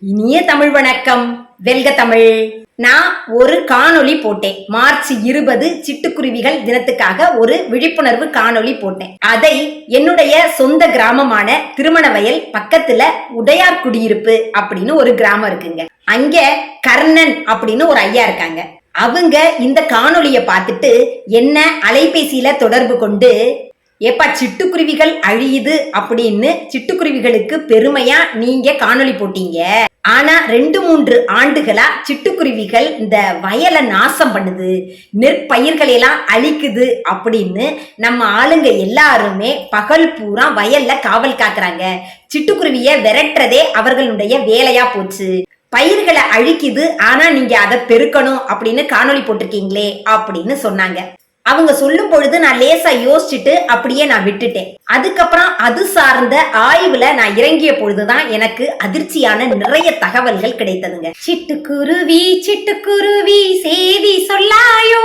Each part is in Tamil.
இனிய தமிழ் வணக்கம். வெல்க தமிழ். நான் ஒரு காணொளி போட்டேன். மார்ச் இருபது சிட்டுக்குருவிகள் தினத்துக்காக ஒரு விழிப்புணர்வு காணொளி போட்டேன். அதை என்னுடைய சொந்த கிராமமான திருமணவயல் பக்கத்துல உடையார் குடியிருப்பு அப்படின்னு ஒரு கிராமம் இருக்குங்க. அங்க கர்ணன் அப்படின்னு ஒரு ஐயா இருக்காங்க. அவங்க இந்த காணொளியை பார்த்துட்டு என்ன அலைபேசியில தொடர்பு கொண்டு ஏப்பா சிட்டுக்குருவிகள் அழியுது அப்படின்னு சிட்டுக்குருவிகளுக்கு பெருமையா நீங்க காணொளி போட்டீங்க. ஆனா ரெண்டு மூன்று ஆண்டுகளா சிட்டுக்குருவிகள் இந்த வயலை நாசம் பண்ணுது நெற்பயிர்களை எல்லாம் அழிக்குது அப்படின்னு நம்ம ஆளுங்க எல்லாருமே பகல் பூரா வயல்ல காவல் காக்குறாங்க. சிட்டுக்குருவிய விரட்டுறதே அவர்களுடைய வேலையா போச்சு. பயிர்களை அழிக்குது ஆனா நீங்க அதை பெருக்கணும் அப்படின்னு காணொளி போட்டிருக்கீங்களே அப்படின்னு சொன்னாங்க. அவங்க சொல்லும் பொழுது நான் லேசா யோசிச்சுட்டு அப்படியே நான் விட்டுட்டேன். அதுக்கப்புறம் அது சார்ந்த ஆய்வுல நான் இறங்கிய பொழுதுதான் எனக்கு அதிர்ச்சியான நிறைய தகவல்கள் கிடைத்ததுங்க. சிட்டுக்குருவி சிட்டுக்குருவி சேவி சொல்லாயோ.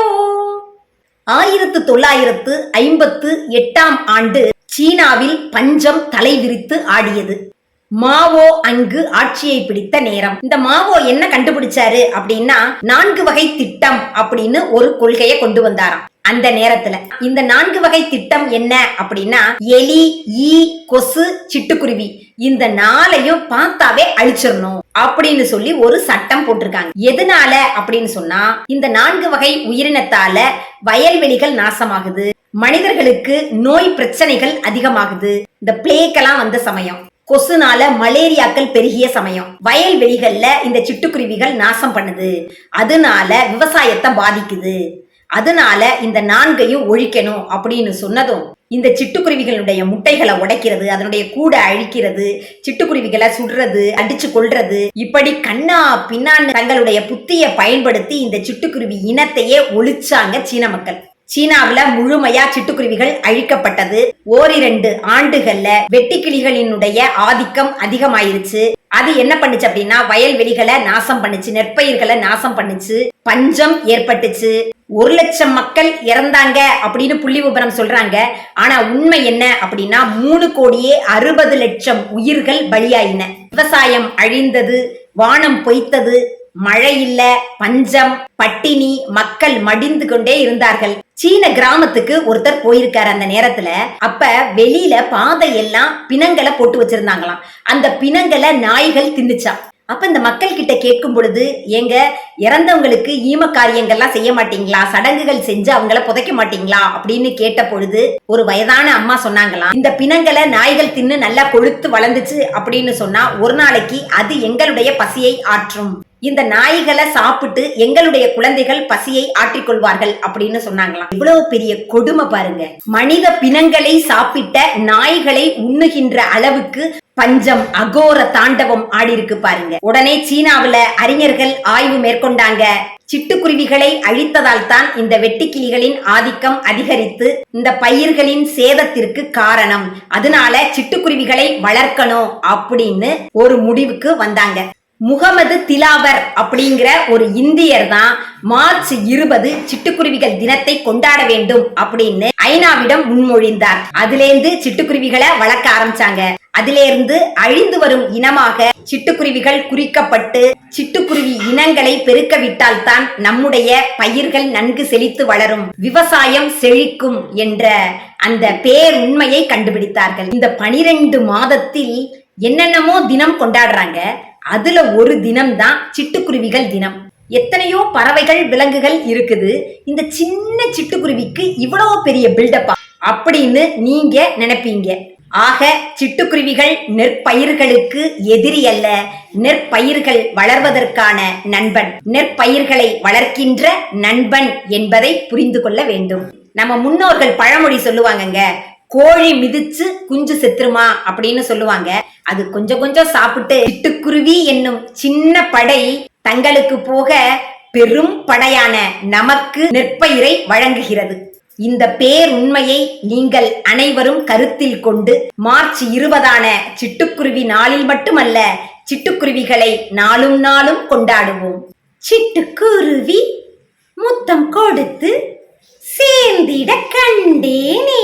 ஆயிரத்து தொள்ளாயிரத்து ஐம்பத்து எட்டாம் ஆண்டு சீனாவில் பஞ்சம் தலைவிரித்து ஆடியது. மாவோ அங்கு ஆட்சியை பிடித்த நேரம். இந்த மாவோ என்ன கண்டுபிடிச்சாரு அப்படின்னா நான்கு வகை திட்டம் அப்படின்னு ஒரு கொள்கையை கொண்டு வந்தாராம். அந்த நேரத்துல. இந்த நான்கு வகை திட்டம் என்ன அப்படின்னா எலி ஈ கொசு சிட்டுக்குருவி. இந்த நாளையும் பார்த்தாவே அழிச்சிடணும் அப்படின்னு சொல்லி ஒரு சட்டம் போட்டிருக்காங்க. எதனால அப்படின்னு சொன்னா இந்த நான்கு வகை உயிரினத்தால வயல்வெளிகள் நாசமாகுது. மனிதர்களுக்கு நோய் பிரச்சனைகள் அதிகமாகுது. இந்த பிளேக்கெல்லாம் வந்த சமயம். கொசுனால மலேரியாக்கள் பெருகிய சமயம். வயல்வெளிகள்ல இந்த சிட்டுக்குருவிகள் நாசம் பண்ணுது. அதனால விவசாயத்தை பாதிக்குது. அதனால இந்த நான்கையும் ஒழிக்கணும் அப்படின்னு சொன்னதும் இந்த சிட்டுக்குருவிகளுடைய முட்டைகளை உடைக்கிறது அதனுடைய கூடை அழிக்கிறது சிட்டுக்குருவிகளை சுடுறது அடிச்சு கொள்றது இப்படி கண்ணா பின்னான்னு தங்களுடைய புத்திய பயன்படுத்தி இந்த சிட்டுக்குருவி இனத்தையே ஒழிச்சாங்க சீன மக்கள். சீனாவில முழுமையா சிட்டுக்குருவிகள் அழிக்கப்பட்டது. ஓரிரண்டு ஆண்டுகள்ல வெட்டுக்கிளிகளினுடைய ஆதிக்கம் அதிகமாயிருச்சு. அது என்ன பண்ணுச்சு அப்படின்னா வயல்வெளிகளை நாசம் பண்ணுச்சு நெற்பயிர்களை நாசம் பண்ணுச்சு பஞ்சம் ஏற்பட்டுச்சு. ஒரு லட்சம் மக்கள் இறந்தாங்க அப்படின்னு புள்ளி விபரம் சொல்றாங்க. ஆனா உண்மை என்ன அப்படின்னா மூணு கோடியே அறுபது லட்சம் உயிர்கள் பலியாயின. விவசாயம் அழிந்தது வானம் பொய்த்தது மழை இல்ல பஞ்சம் பட்டினி மக்கள் மடிந்து கொண்டே இருந்தார்கள். சீன கிராமத்துக்கு ஒருத்தர் போயிருக்காரு அந்த நேரத்துல. அப்ப வெளியில பாதை எல்லாம் பிணங்களை போட்டு வச்சிருந்தாங்களாம். அந்த பிணங்களை நாய்கள் தின்னுச்சா அப்ப இந்த மக்கள் கிட்ட கேட்கும் பொழுது எங்க இறந்தவங்களுக்கு ஈம காரியங்கள்லாம் செய்ய மாட்டீங்களா? சடங்குகள் செஞ்சு அவங்கள புதைக்க மாட்டீங்களா? அப்படின்னு கேட்ட பொழுது ஒரு வயதான அம்மா சொன்னாங்களாம் இந்த பிணங்களை நாய்கள் தின்னு நல்லா கொழுத்து வளர்ந்துச்சு அப்படின்னு சொன்னா ஒரு நாளைக்கு அது எங்களுடைய பசியை ஆற்றும். இந்த நாய்களை சாப்பிட்டு எங்களுடைய குழந்தைகள் பசியை ஆற்றிக்கொள்வார்கள் அப்படின்னு சொன்னாங்களாம். இவ்வளவு பெரிய கொடுமை பாருங்க. மனித பிணங்களை சாப்பிட்ட நாய்களை உண்ணுகின்ற அளவுக்கு பஞ்சம் அகோர தாண்டவம் ஆடி இருக்கு பாருங்க. உடனே சீனாவுல அறிஞர்கள் ஆய்வு மேற்கொண்டாங்க. சிட்டுக்குருவிகளை அழித்ததால் தான் இந்த வெட்டுக்கிளிகளின் ஆதிக்கம் அதிகரித்து இந்த பயிர்களின் சேதத்திற்கு காரணம். அதனால சிட்டுக்குருவிகளை வளர்க்கணும் அப்படின்னு ஒரு முடிவுக்கு வந்தாங்க. முகமது திலாவர் அப்படிங்கிற ஒரு இந்தியர் தான் மார்ச் இருபது சிட்டுக்குருவிகள் தினத்தை கொண்டாட வேண்டும் அப்படின்னு ஐநாவிடம் முன்மொழிந்தார். அதிலேருந்து சிட்டுக்குருவிகளை வளர்க்க ஆரம்பிச்சாங்க. அதிலிருந்து அழிந்து வரும் இனமாக சிட்டுக்குருவிகள் குறிக்கப்பட்டு சிட்டுக்குருவி இனங்களை பெருக்க விட்டால்தான் நம்முடைய பயிர்கள் நன்கு செழித்து வளரும். விவசாயம் செழிக்கும் என்ற அந்த பேர் உண்மையை கண்டுபிடித்தார்கள். இந்த பனிரெண்டு மாதத்தில் என்னென்னமோ தினம் கொண்டாடுறாங்க. அதுல ஒரு தினம் தான் சிட்டுக்குருவிகள் தினம். எத்தனையோ பறவைகள் விலங்குகள் இருக்குது. இந்த சின்ன சிட்டுக்குருவிக்கு இவ்வளவு பெரிய பில்டப்பா அப்படின்னு நீங்க நினைப்பீங்க. ஆக சிட்டுக்குருவிகள் நெற்பயிர்களுக்கு எதிரி அல்ல. நெற்பயிர்கள் வளர்வதற்கான நண்பன். நெற்பயிர்களை வளர்க்கின்ற நண்பன் என்பதை புரிந்து கொள்ள வேண்டும். நம்ம முன்னோர்கள் பழமொழி சொல்லுவாங்கங்க கோழி மிதிச்சு குஞ்சு செத்துருமா அப்படின்னு சொல்லுவாங்க. அது கொஞ்சம் கொஞ்சம் சாப்பிட்டு சிட்டுக்குருவி என்னும் சின்ன படை தங்களுக்கு போக பெரும் படையான நமக்கு நெற்பயிரை வழங்குகிறது. இந்த பேர் உண்மையை நீங்கள் அனைவரும் கருத்தில் கொண்டு மார்ச் இருபதான சிட்டுக்குருவி நாளில் மட்டுமல்ல சிட்டுக்குருவிகளை நாளும் நாளும் கொண்டாடுவோம். சிட்டுக்குருவி முத்தம் கொடுத்து சேர்ந்திட கண்டேனே.